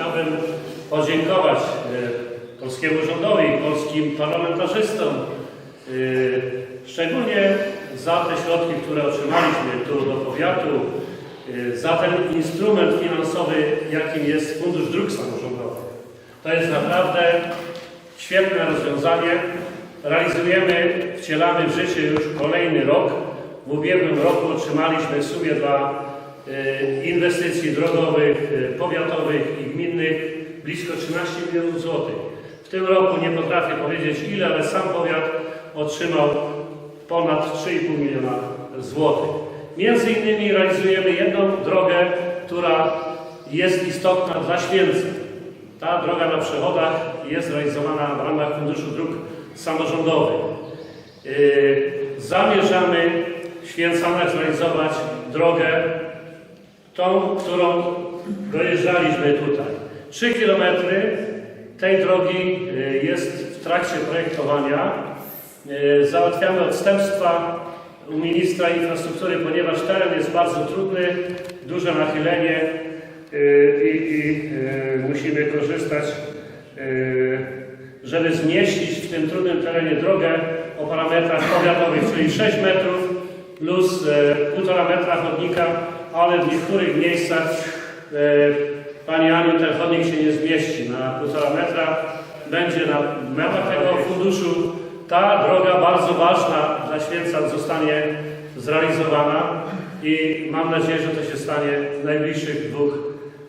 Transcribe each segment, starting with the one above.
chciałbym podziękować e, polskiemu rządowi, polskim parlamentarzystom, e, szczególnie za te środki, które otrzymaliśmy tu do powiatu, e, za ten instrument finansowy, jakim jest Fundusz Dróg Samorządowych. To jest naprawdę świetne rozwiązanie. Realizujemy, wcielamy w życie już kolejny rok. W ubiegłym roku otrzymaliśmy w sumie dla e, inwestycji drogowych, e, powiatowych i gminnych blisko 13 milionów złotych. W tym roku nie potrafię powiedzieć ile, ale sam powiat otrzymał ponad 3,5 miliona złotych. Między innymi realizujemy jedną drogę, która jest istotna dla Święceń. Ta droga na przechodach jest realizowana w ramach Funduszu Dróg Samorządowych. Yy, Zamierzamy w Święcanach zrealizować drogę, tą, którą dojeżdżaliśmy tutaj. 3 kilometry tej drogi yy, jest w trakcie projektowania. Yy, Załatwiamy odstępstwa u ministra infrastruktury, ponieważ teren jest bardzo trudny, duże nachylenie yy, i, i musimy korzystać, żeby zmieścić w tym trudnym terenie drogę o parametrach powiatowych, czyli 6 metrów plus yy, 1,5 metra chodnika, ale w niektórych miejscach yy, Pani Aniu, ten chodnik się nie zmieści na 1,5 metra. Będzie na metach tego funduszu. Ta droga bardzo ważna dla Święca zostanie zrealizowana i mam nadzieję, że to się stanie w najbliższych dwóch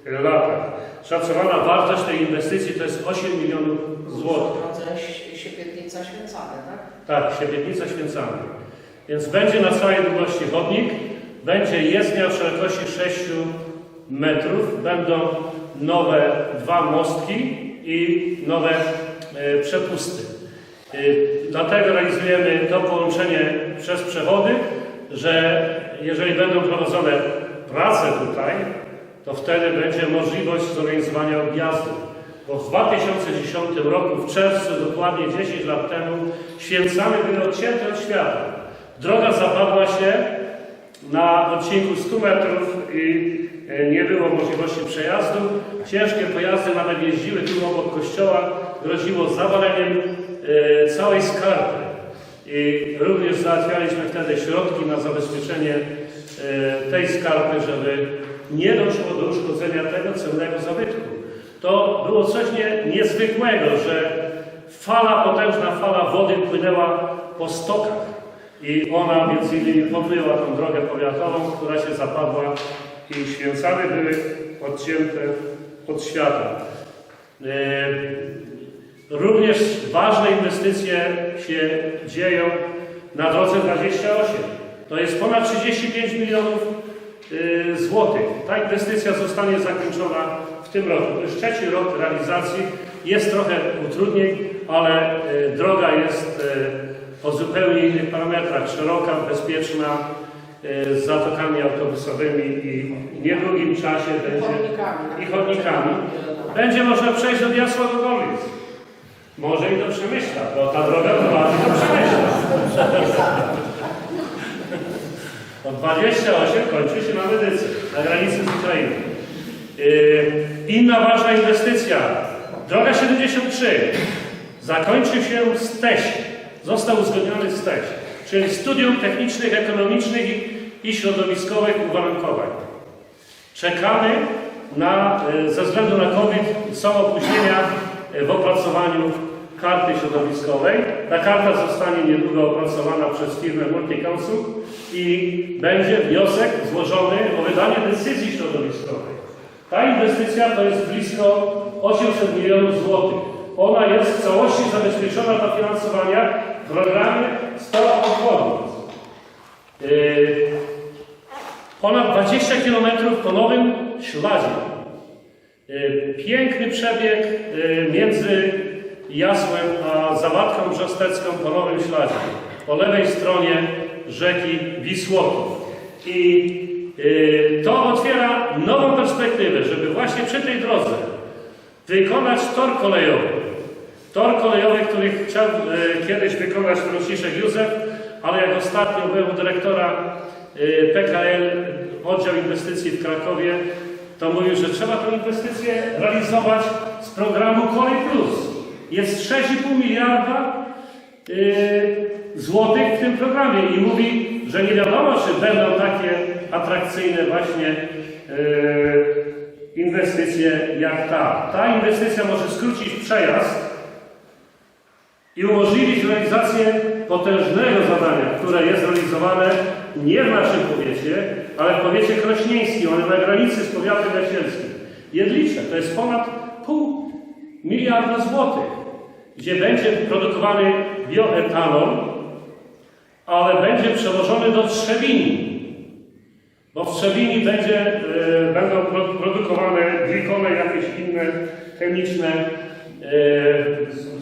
latach. Szacowana wartość tej inwestycji to jest 8 milionów złotych. Ś- Siepietnica Święcane, tak? Tak, Siepietnica Święcana. Więc będzie na całej długości chodnik, będzie jezdnia o szerokości 6 metrów, będą nowe dwa mostki i nowe e, przepusty. E, dlatego realizujemy to połączenie przez przewody, że jeżeli będą prowadzone prace tutaj, to wtedy będzie możliwość zorganizowania objazdów. Bo w 2010 roku, w czerwcu, dokładnie 10 lat temu, Święcamy były odcięte od świata. Droga zapadła się na odcinku 100 metrów i e, nie było możliwości przejazdu. Ciężkie pojazdy nawet jeździły tu obok kościoła, groziło zawaleniem e, całej skarpy. I również załatwialiśmy wtedy środki na zabezpieczenie e, tej skarpy, żeby nie doszło do uszkodzenia tego cennego zabytku. To było coś nie, niezwykłego, że fala, potężna fala wody płynęła po stokach i ona między innymi pomyła tą drogę powiatową, która się zapadła i święcane były odcięte od świata. E, Również ważne inwestycje się dzieją na drodze 28. To jest ponad 35 milionów y, złotych. Ta inwestycja zostanie zakończona w tym roku. To jest trzeci rok realizacji. Jest trochę utrudnień, ale y, droga jest o zupełnie innych parametrach. Szeroka, bezpieczna, y, z zatokami autobusowymi i w niedługim czasie będzie Chodnikami. i chodnikami. Będzie można przejść od Jasła do Gorlic. Może i do Przemyśla, bo ta droga prowadzi do Przemyśla. Od 28 kończy się na Medycy, na granicy z Ukrainą. Yy, inna ważna inwestycja. Droga 73 zakończy się Steś. Został uzgodniony Steś, czyli Studium Technicznych, Ekonomicznych i, Środowiskowych Uwarunkowań. Czekamy na, e, ze względu na COVID są opóźnienia e, w opracowaniu karty środowiskowej. Ta karta zostanie niedługo opracowana przez firmę Multiconsult i będzie wniosek złożony o wydanie decyzji środowiskowej. Ta inwestycja to jest blisko 800 milionów złotych. Ona jest w całości zabezpieczona do finansowania w programie 100 obwodnic. Yy, Ponad 20 km po nowym śladzie. Y, Piękny przebieg y, między Jasłem a Zawadką Brzostecką po nowym śladzie. Po lewej stronie rzeki Wisłoki. I y, to otwiera nową perspektywę, żeby właśnie przy tej drodze wykonać tor kolejowy. Tor kolejowy, który chciał e, kiedyś wykonać Franciszek Józef, ale jak ostatnio był u dyrektora e, PKL, oddział inwestycji w Krakowie, to mówił, że trzeba tę inwestycję realizować z programu Kolej Plus. Jest 6,5 miliarda yy, złotych w tym programie i mówi, że nie wiadomo, czy będą takie atrakcyjne właśnie inwestycje jak ta. Ta inwestycja może skrócić przejazd i umożliwić realizację potężnego zadania, które jest realizowane nie w naszym powiecie, ale w powiecie krośnieńskim, ale na granicy z powiatem jasielskim. Jedlicze to jest ponad pół miliarda złotych, gdzie będzie produkowany bioetanol, ale będzie przewożony do Trzebini. Bo w Trzebini będzie, e, będą pro, produkowane glikole, jakieś inne chemiczne, e,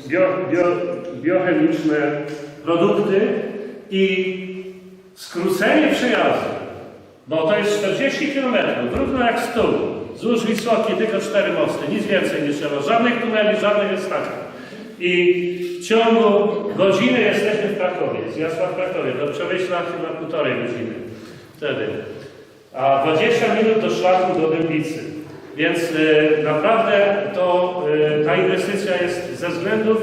bio, bio, biochemiczne produkty i skrócenie przejazdu, bo to jest 40 km, trudno jak stół, wzdłuż Wisłotki tylko cztery mosty, nic więcej nie trzeba, żadnych tuneli, żadnych estacji. I w ciągu godziny jesteśmy w Krakowie, z Jasła w Krakowie, do Przemyśla chyba półtorej godziny wtedy a 20 minut do szlaku do Dębicy. Więc y, naprawdę to, y, ta inwestycja jest ze względów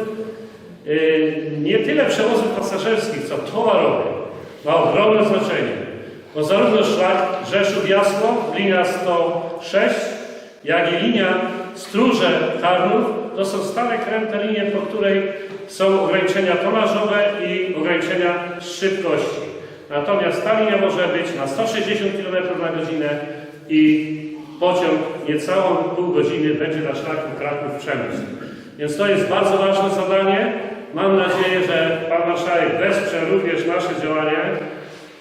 nie tyle przewozów pasażerskich, co towarowych. Ma ogromne znaczenie. Bo zarówno szlak Rzeszów-Jasło, linia 106, jak i linia Stróże-Tarnów, to są stale kręte linie, po której są ograniczenia tonażowe i ograniczenia szybkości. Natomiast ta linia może być na 160 km na godzinę i pociąg niecałą pół godziny będzie na szlaku Kraków-Przemysł. Więc to jest bardzo ważne zadanie. Mam nadzieję, że Pan Marszałek wesprze również nasze działanie,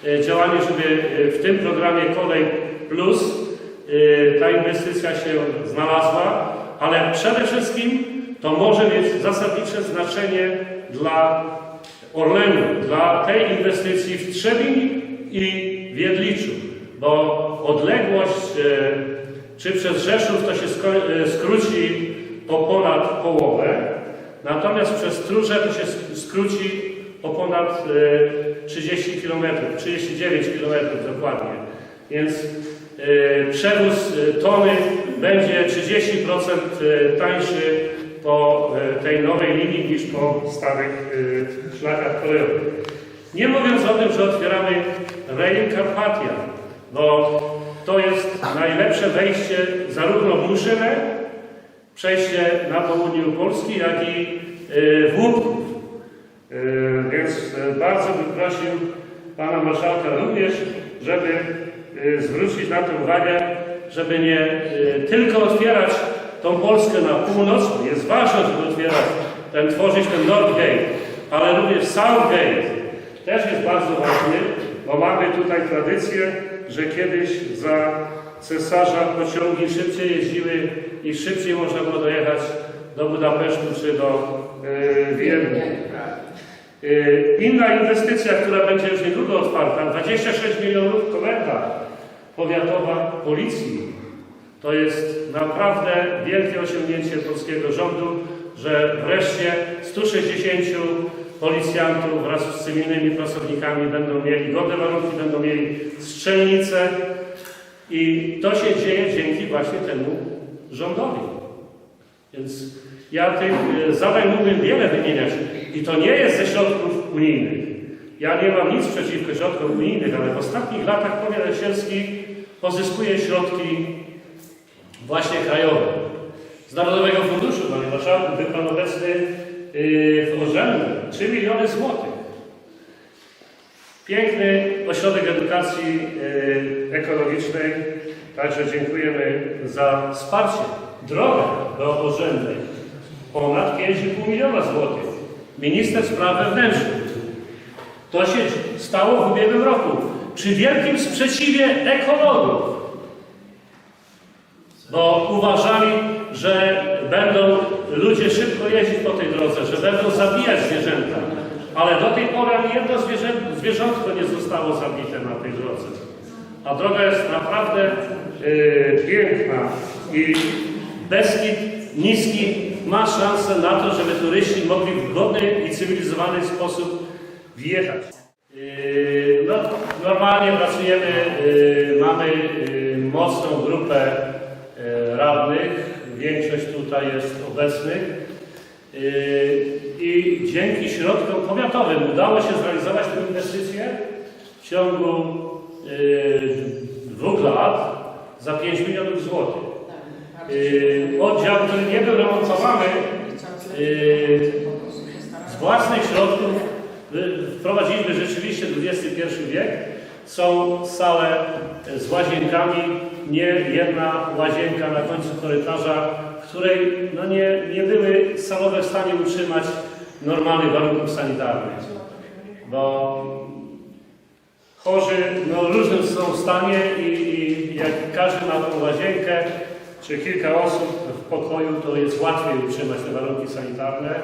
e, działanie, żeby e, w tym programie Kolej Plus e, ta inwestycja się znalazła, ale przede wszystkim to może mieć zasadnicze znaczenie dla Orlenu, dla tej inwestycji w Trzebinie i w Jedliczu, bo odległość czy przez Rzeszów to się skróci o ponad połowę, natomiast przez Stróże to się sk- skróci o ponad e, 30 km, 39 km dokładnie. Więc e, przewóz e, tony będzie 30% e, tańszy po tej nowej linii niż po starych szlakach kolejowych. Nie mówiąc o tym, że otwieramy Rail Carpathia, bo to jest najlepsze wejście zarówno w Muszynę, przejście na południu Polski, jak i e, w Łupków. E, Więc e, bardzo bym prosił Pana Marszałka również, żeby zwrócić na to uwagę, żeby nie tylko otwierać tą Polskę na północ, jest ważne, żeby otwierać, ten, tworzyć ten Nordgate, ale również Southgate też jest bardzo ważny, bo mamy tutaj tradycję, że kiedyś za cesarza pociągi szybciej jeździły i szybciej można było dojechać do Budapesztu czy do e, Wiednia. E, Inna inwestycja, która będzie już niedługo otwarta, 26 milionów komenda powiatowa policji. To jest naprawdę wielkie osiągnięcie polskiego rządu, że wreszcie 160 policjantów wraz z cywilnymi pracownikami będą mieli godne warunki, będą mieli strzelnice i to się dzieje dzięki właśnie temu rządowi. Więc ja tych e, zadań mógłbym wiele wymieniać i to nie jest ze środków unijnych. Ja nie mam nic przeciwko środkom unijnych, ale w ostatnich latach powiat jasielski pozyskuje środki właśnie krajowe. Z Narodowego Funduszu, panie marszałku, był pan obecny yy, w Orzędu 3 miliony złotych. Piękny ośrodek edukacji yy, ekologicznej, także dziękujemy za wsparcie. Droga do Orzędnej, ponad 5,5 miliona złotych. Minister Spraw Wewnętrznych. To się stało w ubiegłym roku. Przy wielkim sprzeciwie ekologów bo uważali, że będą ludzie szybko jeździć po tej drodze, że będą zabijać zwierzęta. Ale do tej pory ani jedno zwierzę, zwierzątko nie zostało zabite na tej drodze. A droga jest naprawdę yy, piękna i Beskid niski ma szansę na to, żeby turyści mogli w godny i cywilizowany sposób wjechać. Yy, No, normalnie pracujemy, yy, mamy yy, mocną grupę radnych, większość tutaj jest obecnych. Yy, I dzięki środkom powiatowym udało się zrealizować tę inwestycję w ciągu yy, dwóch lat za 5 milionów złotych. Yy, Oddział, który nie był remontowany z własnych środków, wprowadziliśmy rzeczywiście XXI wiek. Są sale z łazienkami, nie jedna łazienka na końcu korytarza, której no nie, nie były salowe w stanie utrzymać normalnych warunków sanitarnych, bo chorzy no, w różnym są stanie i, i jak każdy ma tą łazienkę, czy kilka osób w pokoju, to jest łatwiej utrzymać te warunki sanitarne.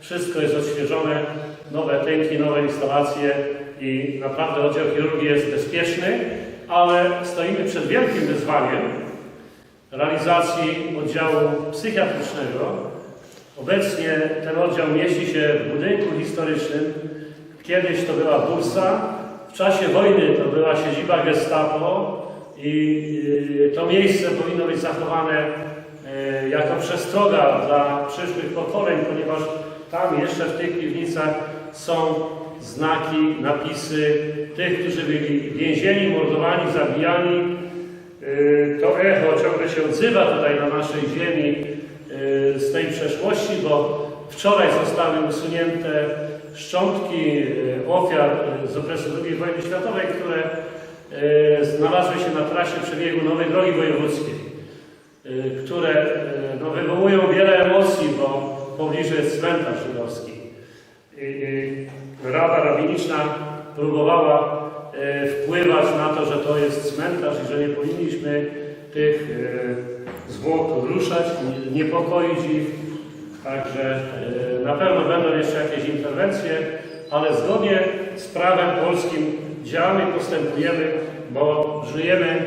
Wszystko jest odświeżone, nowe tynki, nowe instalacje i naprawdę oddział chirurgii jest bezpieczny, ale stoimy przed wielkim wyzwaniem realizacji oddziału psychiatrycznego. Obecnie ten oddział mieści się w budynku historycznym. Kiedyś to była bursa, w czasie wojny to była siedziba Gestapo i y, to miejsce powinno być zachowane y, jako przestroga dla przyszłych pokoleń, ponieważ tam jeszcze w tych piwnicach są znaki, napisy tych, którzy byli więzieni, mordowani, zabijani. Y, To echo ciągle się odzywa tutaj na naszej ziemi y, z tej przeszłości, bo wczoraj zostały usunięte szczątki y, ofiar z okresu II wojny światowej, które znalazły się na trasie przebiegu Nowej Drogi Wojewódzkiej, które no, wywołują wiele emocji, bo w pobliżu jest cmentarz żydowski. Rada Rabiniczna próbowała wpływać na to, że to jest cmentarz i że nie powinniśmy tych e, zwłok ruszać, nie- niepokoić ich. Także e, na pewno będą jeszcze jakieś interwencje, ale zgodnie z prawem polskim działamy, postępujemy, bo żyjemy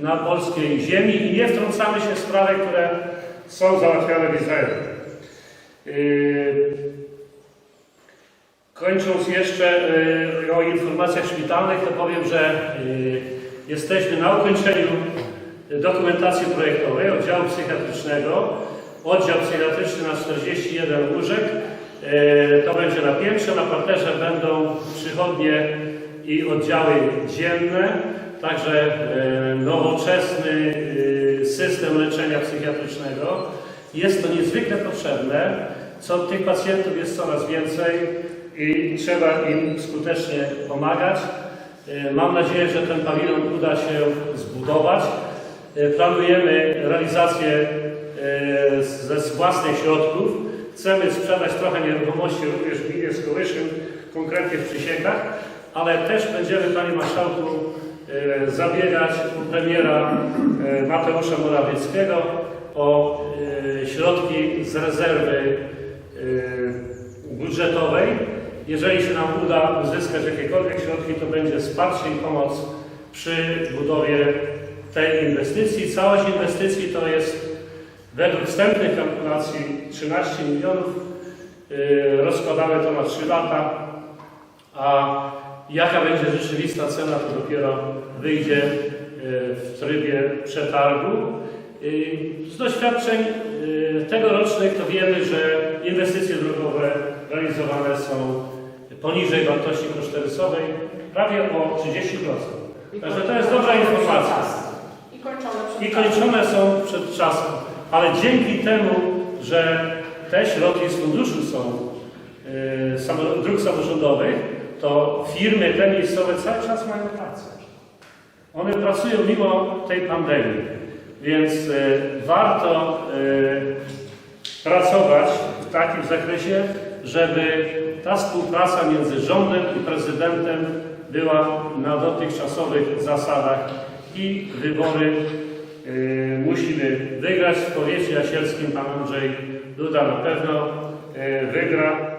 na polskiej ziemi i nie wtrącamy się w sprawy, które są załatwiane w Izraelu. Kończąc jeszcze y, o informacjach szpitalnych, to powiem, że y, jesteśmy na ukończeniu dokumentacji projektowej oddziału psychiatrycznego. Oddział psychiatryczny na 41 łóżek. Y, To będzie na piętrze, na parterze będą przychodnie i oddziały dzienne, także nowoczesny system leczenia psychiatrycznego. Jest to niezwykle potrzebne. Co tych pacjentów jest coraz więcej i trzeba im skutecznie pomagać. E, Mam nadzieję, że ten pawilon uda się zbudować. E, Planujemy realizację e, ze własnych środków. Chcemy sprzedać trochę nieruchomości również w gminie Skołyszyn, konkretnie w Przysiekach, ale też będziemy, Panie Marszałku, zabiegać u premiera Mateusza Morawieckiego o środki z rezerwy budżetowej. Jeżeli się nam uda uzyskać jakiekolwiek środki, to będzie wsparcie i pomoc przy budowie tej inwestycji. Całość inwestycji to jest według wstępnych kalkulacji 13 milionów. Yy, Rozkładamy to na 3 lata, a jaka będzie rzeczywista cena, to dopiero wyjdzie yy, w trybie przetargu. Yy, Z doświadczeń tegorocznych to wiemy, że inwestycje drogowe realizowane są poniżej wartości kosztorysowej prawie o 30%. Także to jest dobra informacja. I kończone są przed czasem. Ale dzięki temu, że te środki z funduszu są yy, samo- dróg samorządowych, to firmy te miejscowe cały czas mają pracę. One pracują mimo tej pandemii, więc yy, warto yy, pracować w takim zakresie, żeby ta współpraca między rządem i prezydentem była na dotychczasowych zasadach i wybory yy, musimy wygrać. W powiecie jasielskim pan Andrzej Duda na pewno yy, wygra.